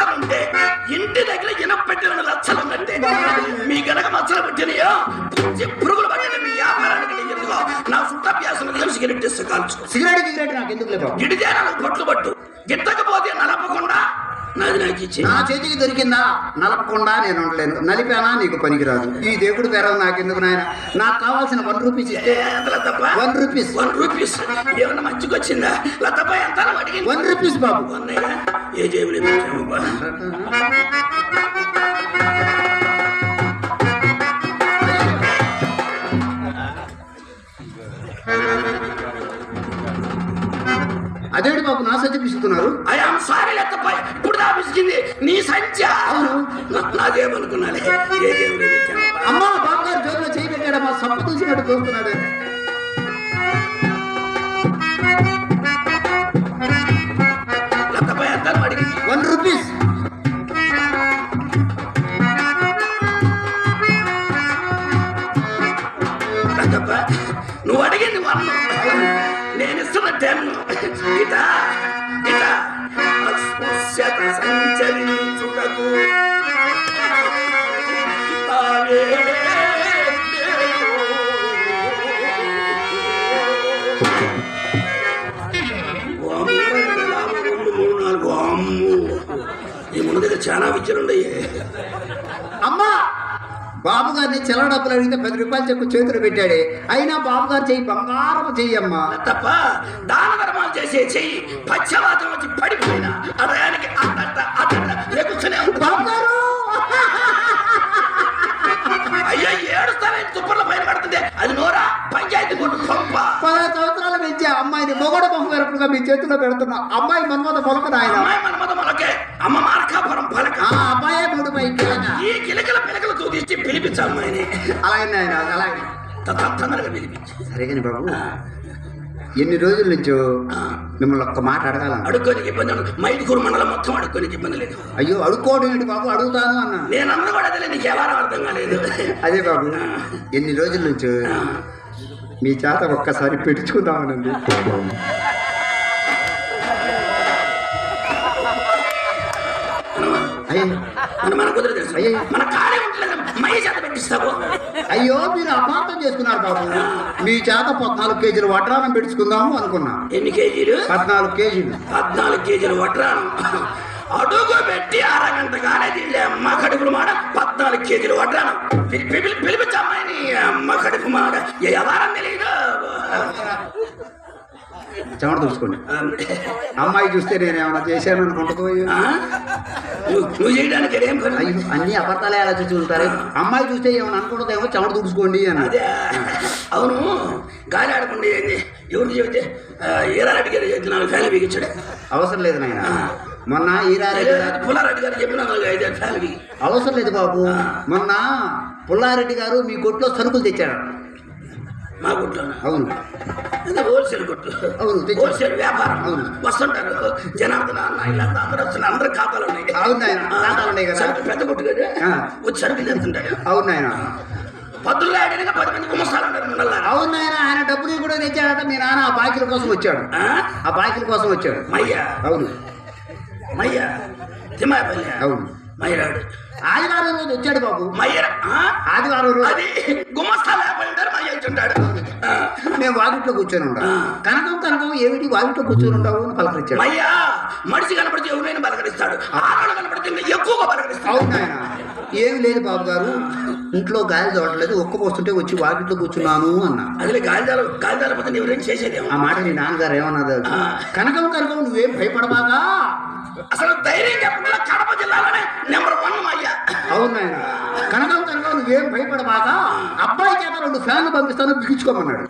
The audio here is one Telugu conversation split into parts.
మచ్చలుంటే ఇంటి దగ్గర ఇనప పెట్టిన లచ్చలున్నట్టే మీ గనక మచ్చలు పెట్టినయో? పుచ్చి పురుగులు పట్టిన మీ వ్యాపారానికి ఎందుకో? నా సుట్టాభ్యాసం కలిసి సిగరెట్ ఇస్తే కాల్చుకో. సిగరెట్ గిగరెట్ నాకు ఎందుకు లేదు గిడితే నాకు పట్లు పట్టు గిట్టకపోతే నలపకుండా నాది నాకు ఇచ్చి నా చేతికి దొరికిందా? నలపకుండా నేను ఉండలేను. నలిపానా? నీకు పనికిరాదు. ఈ దేవుడు పేర నాకెందుకు నాయన? నాకు కావాల్సిన వన్ రూపీస్ ఇస్తే. లతప్ప. వన్ రూపీస్ వన్ రూపీస్ ఏమన్నా మంచిగా వచ్చిందా లతప్ప ఎంత అడిగి వన్ రూపీస్ బాబు. అన్నయ్య ఏ జేబులో అదేంటి బాబు నా సత్య పిసుకున్నారు ఐఎమ్ సారీ లతప్ప. ఇప్పుడు దా పిసికింది నీ సంచా. నా- నాదేమనుకున్నాలే ఏ జేబులో పెట్టామబ్బా అమ్మా బాబు గారు జోబులో చేయి పెట్టాడు మా చాలా విద్యలు ఉన్నాయి అమ్మా! బాబు గారిని చిల్లర డబ్బులు అడిగితే పది రూపాయలు చెక్కు చేతులు పెట్టాడే. అయినా బాబు గారు చెయ్యి బంగారం చెయ్యి అమ్మా తప్ప దాన ధర్మాలు చేసే చెయ్యి పచ్చవాతం వచ్చి పడిపోయినా అదయానికి బాబు గారు! అయ్యా ఏడుస్తానే తుప్పర్ల పైన పడుతుంది. అది నోరా? పంచాయతీ కొట్టు కొంప పదహారు సంవత్సరాలు పెంచే అమ్మాయిని మొగడ బొమ్మ మీ చేతిలో పెడుతున్నా అమ్మాయి మన్మద మొలక నాయన? అమ్మాయి మన మత మనకే అమ్మ మార్కాపురం పలక. ఆ అబ్బాయే మూడు పై కిలక ఈ కిలకల పిలకలు తూదిచ్చి పిలిపించు అమ్మాయిని అలాగే నాయన అలాగే తొందరగా పిలిపించు. సరే కానీ బాబు ఎన్ని రోజుల నుంచో మిమ్మల్ని ఒక్క మాట అడగాలను అడుక్కోనికి ఇబ్బంది. మైదుకూరు మండలం మొత్తం అడుక్కోనికి ఇబ్బంది లేదు. అయ్యో అడుక్కోవడం ఏంటి బాబు? అడుగుతాను అన్నా. నేను అన్న కూడా అదే నీకు ఎవరో అర్థం కాలేదు. అదే బాబు ఎన్ని రోజుల నుంచో మీ చేత ఒక్కసారి పెట్టుకుందామనండి. మన మన కుదిరి మై చేత పెట్టిస్తావు. అయ్యో మీరు అపార్థం చేసుకున్నారు బాబు. మీ చేత పద్నాలుగు కేజీలు వడ్రానం పెట్టుకుందాము అనుకున్నా. ఎన్ని కేజీలు? పద్నాలుగు కేజీలు. పద్నాలుగు కేజీలు వడ్రాను అడుగు పెట్టి అరగంట కాలేదు అమ్మ కడుపులు మాడ. పద్నాలుగు కేజీలు వడ్రాను పిలి- పిలి- పిలిపించు అమ్మాయిని. అమ్మ కడుపు మాడ. ఎవరం తెలియదు చెమట చూసుకోండి అమ్మాయి చూస్తే నేను ఏమైనా చేశాను అనుకుంటుంది ఆ? నువ్వు చేయడానికి ఏం పని? అయ్యో అన్ని అబద్ధాలే అలా చూసి ఉంటారు. అమ్మాయి చూస్తే ఏమైనా అనుకుంటుందేమో చెమట తుడుచుకోండి అని. అదే. అవును. గాలి ఆడకుండా ఏంది? ఎవరు చెబితే ఈరారెడ్డి గారు చెబితే నాలుగు ఫ్యాన్లు బిగించాడు అవసరం లేదు నాయన. మొన్న ఈరారెడ్డి పుల్లారెడ్డి గారు చెప్పిన నాలుగు ఐదు ఫ్యాన్లు బిగి అవసరం లేదు బాబు. మొన్న పుల్లారెడ్డి గారు మీ కొట్లో సరుకులు తెచ్చారు మా గుట్లో అవును. ఇది హోల్సేల్ కొట్టు అవును. హోల్సేల్ వ్యాపారం. అవును. వస్తుంటారు. జనార్దన అన్న ఇలా అందరూ వస్తున్నారు. అందరు ఖాతాలు ఉన్నాయి అవును ఖాతాలు ఉన్నాయి కదా. పెద్ద కొట్టు కదా. వచ్చి సరుకులు తెస్తుంటాడు అవును నాయన. పద్దుల్లో ఆడినగా పది మంది ముందల్లారా. అవును నాయన ఆయన డబ్బులు కూడా తెచ్చాడట. మీ నాన్న ఆ బాకీల కోసం వచ్చాడు. ఆ? బాకీల కోసం వచ్చాడు. మయ్య. అవును. మయ్య తిమ్మాపల్లి అవును. మయ్యరాడు. ఆదివారం రోజు వచ్చాడు బాబు. మయ్యర ఆ? ఆదివారం రోజు. అది గుమ్మస్తాలు లేకపోయింటారు. ఆ. నేను వాకిట్లో కూర్చొని ఉంటాను కనకం కనకం ఏమిటి వాకిట్లో కూర్చొని ఉంటావు అని పలకరించాడు. మయ్యా మనిషి కనపడితే ఎవరైనా బలకరిస్తాడు ఆడవాళ్ళు కనపడితే ఇంకా ఎక్కువగా నాయన. ఏమి లేదు బాబు గారు. ఇంట్లో గాలి చూడట్లేదు ఒక్క పోస్తుంటే వచ్చి వాకిట్లో కూర్చున్నాను అన్నా. అదిలే గాలిదాలు గాలిదాల పోతే ఎవరైనా చేసేదేమో. ఆ మాట మీ నాన్నగారు ఏమన్నారు? ఆ. కనకం కనకం నువ్వేం భయపడబాగా అసలు ధైర్యం చెప్పకుండా కడప జిల్లాలోనే నెంబర్ వన్ అయ్యా అవును కనకం నువ్వేం భయపడబాగా అబ్బాయి చేత రెండు ఫ్యాన్లు పంపిస్తాను బిగించుకోమన్నాడు.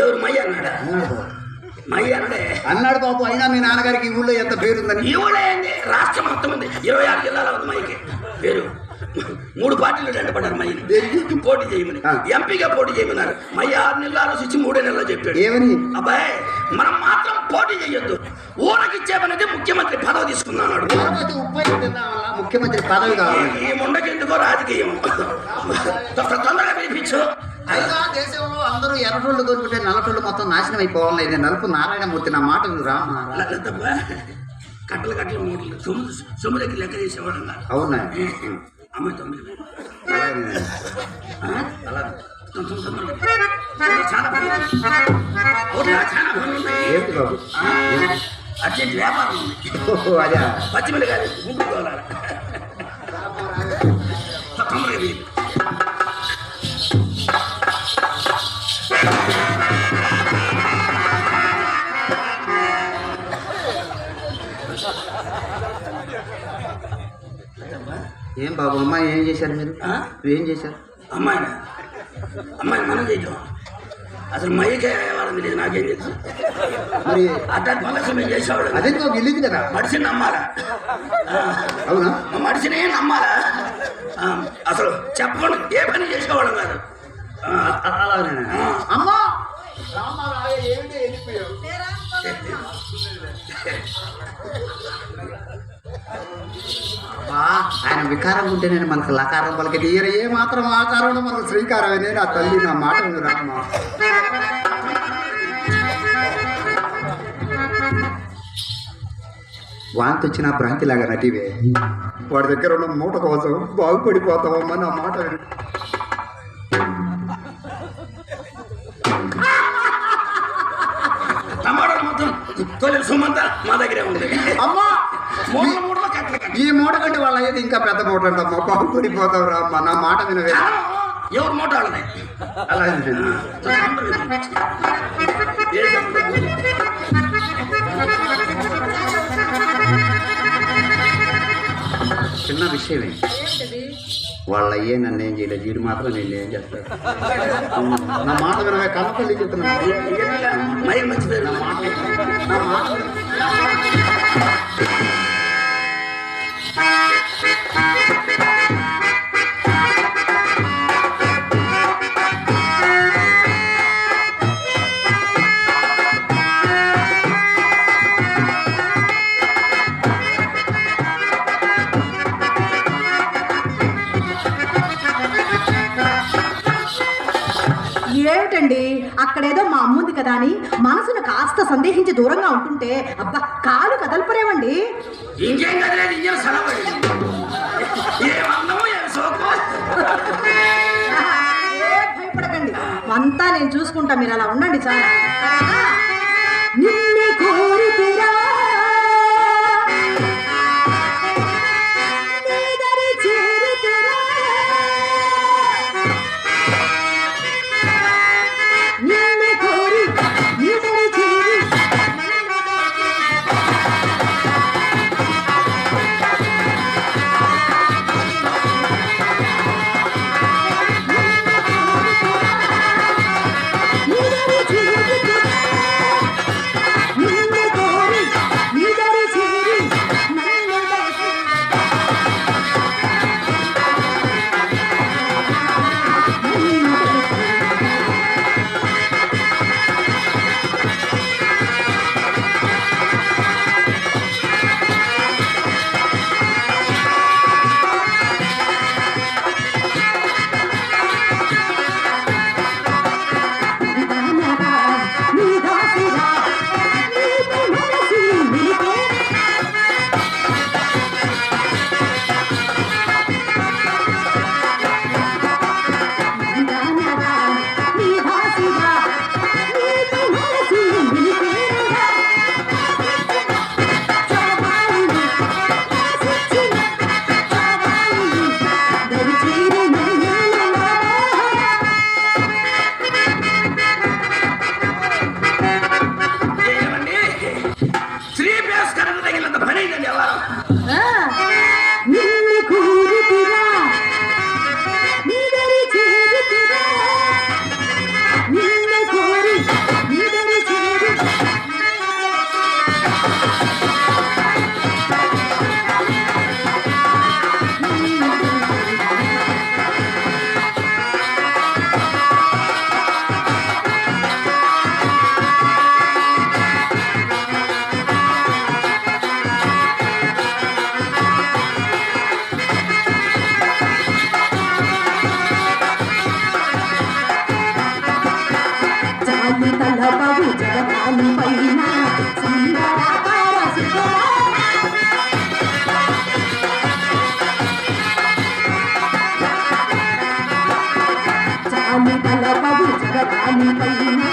ఎవరు మయ్య అన్నాడా? అన్నాడు బాబు. మయ్య అన్నాడే అన్నాడు బాబు అయినా మీ నాన్నగారికి ఈ ఊళ్ళో ఎంత పేరుందని? ఈ ఊళ్ళో ఏంది? రాష్ట్రం మొత్తం ఉంది. ఇరవై ఆరు జిల్లాలో ఉంది మైకి పేరు. మూడు పార్టీలు రెండపడ్డారు మయ్యని. పోటీ చేయమని. ఎంపీగా పోటీ చేయమన్నారు. మయ్య ఆరు నెలలు ఆలోచించి మూడే నెలలు చెప్పాడు. ఏమని? అబ్బాయి మనం మాత్రం పోటీ చేయొద్దు. ఊరకిచ్చేమనేది ముఖ్యమంత్రి పదవి వల్ల ముఖ్యమంత్రి పదవి కావాలి ఈ ముండకి ఎందుకో రాజకీయం. తొందరగా పిలిపించు. అయినా దేశంలో అందరూ ఎర్రటోళ్ళు కోరుకుంటే నల్లటోళ్ళు మొత్తం నాశనం అయిపోవాలి నేను నలుపు నారాయణమూర్తి నా మాట తప్ప కట్టలు కట్టలు మూటలు సొమ్ము సొమ్ము దగ్గర లెక్క చేసేవాడు అవునా? అమ్మాయి తొమ్మిది? అలా. చాలా? చాలా అర్జెంట్ వ్యాపారం ఉంది. అదే. పచ్చిమిరకాయలు తొందరగా వేయి. ఏం బాబు అమ్మాయి ఏం చేశారు మీరు? ఏం చేశారు? అమ్మాయినా? అమ్మాయి మనం చేయటం అసలు మైకే వాళ్ళని తెలియదు నాకేం తెలుసు? మరి అట్లాంటి పనులకు మేము చేసేవాడు అదెందుకో వెళ్ళింది కదా? మనిషిని నమ్మాలా? అవునా? మనిషిని నమ్మాలా? అసలు చెప్పకుండా ఏ పని చేసేవాళ్ళం కాదు. ఆ, అలాగే ఆ, అమ్మా! ఆయన వికారం ఉంటే నేను మనకు లకారం పలికి ఈయన ఏ మాత్రం ఆకారం మనకు శ్రీకారమే. నా తల్లి నా మాట రామ్మ. వాంతి వచ్చిన భ్రాంతిలాగా నటివే. వాడి దగ్గర ఉన్న మూట కోసం బాగుపడిపోతావమ్మా నా మాట మొత్తం మా దగ్గరే ఉంది. అమ్మా మూడు మూడులో కట్టలు కట్ట ఈ మూట కంటే వాళ్ళ అయ్యేది ఇంకా పెద్ద మూట అంటమ్మా బాగుపడిపోతావు రామ్మ నా మాట వినవే. ఎవరు మూట వాళ్ళది? అలాగే ఏ చెప్పండి. చిన్న విషయమే. వాళ్ళ అయ్యే నన్ను ఏం చేయలేదు. వీడు మాత్రం నేను ఏం చేస్తాను నా మాట వినవే. కనపల్లి చెప్తున్నా మైక్ మంచిది. నా మాట నా మాట Música ఏమిటండి అక్కడేదో మా అమ్ముంది కదా అని మనసును కాస్త సందేహించి దూరంగా ఉంటుంటే అబ్బా కాలు కదలపరేవండి ఇంకేం కదలేదు భయపడకండి. అంతా నేను చూసుకుంటా మీరు అలా ఉండండి చాలా. జాలి తలపవు